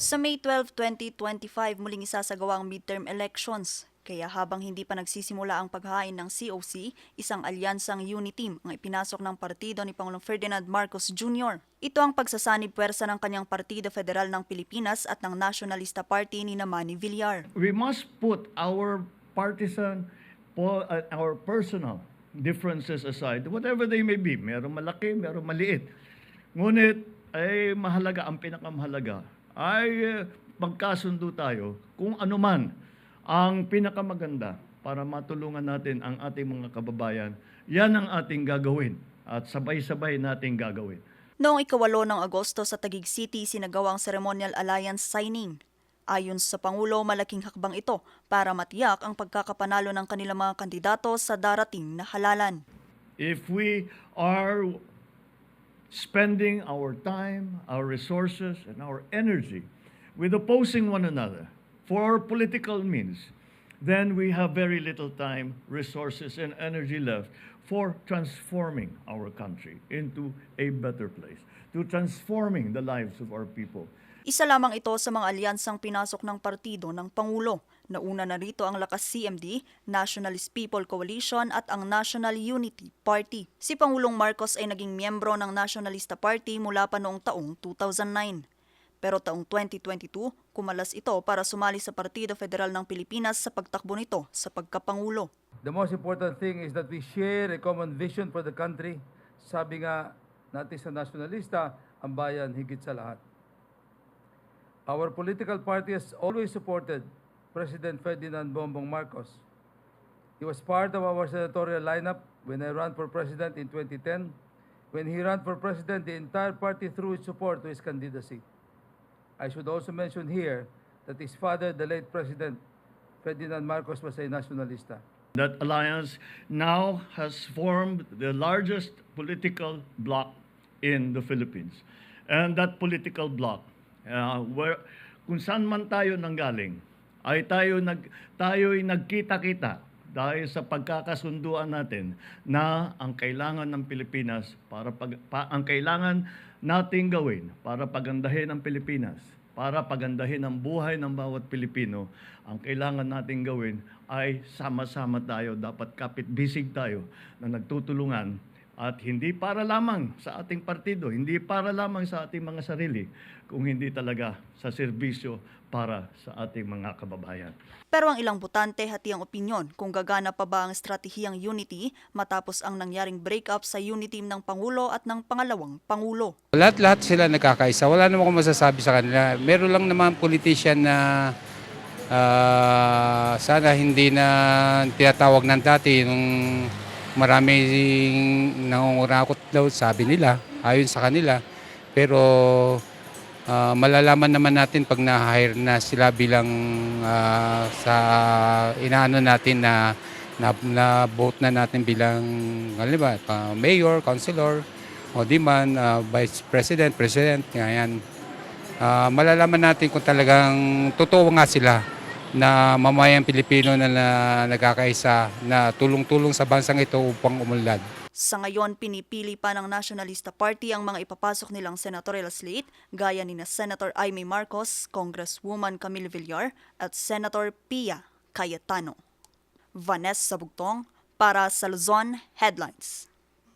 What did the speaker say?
Sa May 12, 2025, muling isasagawa ang midterm elections. Kaya habang hindi pa nagsisimula ang paghain ng COC, isang alyansang Uniteam ang ipinasok ng partido ni Pangulong Ferdinand Marcos Jr. Ito ang pagsasanib puwersa ng kanyang Partido Federal ng Pilipinas at ng Nationalista Party ni Manny Villar. we must put our partisan, uh, our personal differences aside, whatever they may be. Meron malaki, meron maliit. Ngunit, ay mahalaga, ang pinakamahalaga, ay uh, magkasundo tayo kung ano man ang pinakamaganda para matulungan natin ang ating mga kababayan. Yan ang ating gagawin at sabay-sabay nating gagawin. Noong ikawalo ng Agosto sa Taguig City, sinagawa ang ceremonial alliance signing. Ayon sa Pangulo, malaking hakbang ito para matiyak ang pagkakapanalo ng kanilang mga kandidato sa darating na halalan. if we are spending our time, our resources, and our energy with opposing one another for political means, then we have very little time, resources, and energy left for transforming our country into a better place, to transforming the lives of our people. Isa lamang ito sa mga alyansang pinasok ng partido ng Pangulo. Nauna na rito ang Lakas CMD, Nationalist People Coalition at ang National Unity Party. Si Pangulong Marcos ay naging miyembro ng Nationalista Party mula pa noong taong 2009. Pero taong 2022, kumalas ito para sumali sa Partido Federal ng Pilipinas sa pagtakbo nito sa pagkapangulo. The most important thing is that we share a common vision for the country. Sabi nga natin sa nationalista, ang bayan higit sa lahat. Our political party has always supported President Ferdinand Bongbong Marcos. He was part of our senatorial lineup when I ran for president in 2010. When he ran for president, the entire party threw its support to his candidacy. I should also mention here that his father, the late President Ferdinand Marcos, was a nationalista. That alliance now has formed the largest political bloc in the Philippines. And that political bloc, uh, where, kung saan man tayo nanggaling, ay tayo nag tayo'y nagkita-kita dahil sa pagkakasunduan natin na ang kailangan ng Pilipinas para pag, pa, ang kailangan nating gawin para pagandahin ang Pilipinas, para pagandahin ang buhay ng bawat Pilipino, ang kailangan nating gawin ay sama-sama tayo, dapat kapit-bisig tayo na nagtutulungan at hindi para lamang sa ating partido, hindi para lamang sa ating mga sarili, kung hindi talaga sa serbisyo para sa ating mga kababayan. Pero ang ilang botante hati ang opinyon kung gagana pa ba ang estratehiyang unity matapos ang nangyaring breakup sa unity ng Pangulo at ng pangalawang Pangulo. Lahat-lahat sila nagkakaisa. Wala naman akong masasabi sa kanila. Meron lang naman politician na ah, sana hindi na tinatawag ng dati nung maraming nangungurakot daw sabi nila, ayon sa kanila. Pero ah, malalaman naman natin pag na-hire na sila bilang ah, sa inaano natin na na, na vote na natin bilang halimbawa, pa- mayor, councilor, o di man ah, vice president, president, ganyan. Ah, malalaman natin kung talagang totoo nga sila na mamayang Pilipino na, na nagkakaisa na tulong-tulong sa bansang ito upang umunlad. Sa ngayon, pinipili pa ng Nationalista Party ang mga ipapasok nilang senatorial slate gaya ni na Senator Aimee Marcos, Congresswoman Camille Villar at Senator Pia Cayetano. Vanessa Bugtong para sa Luzon Headlines.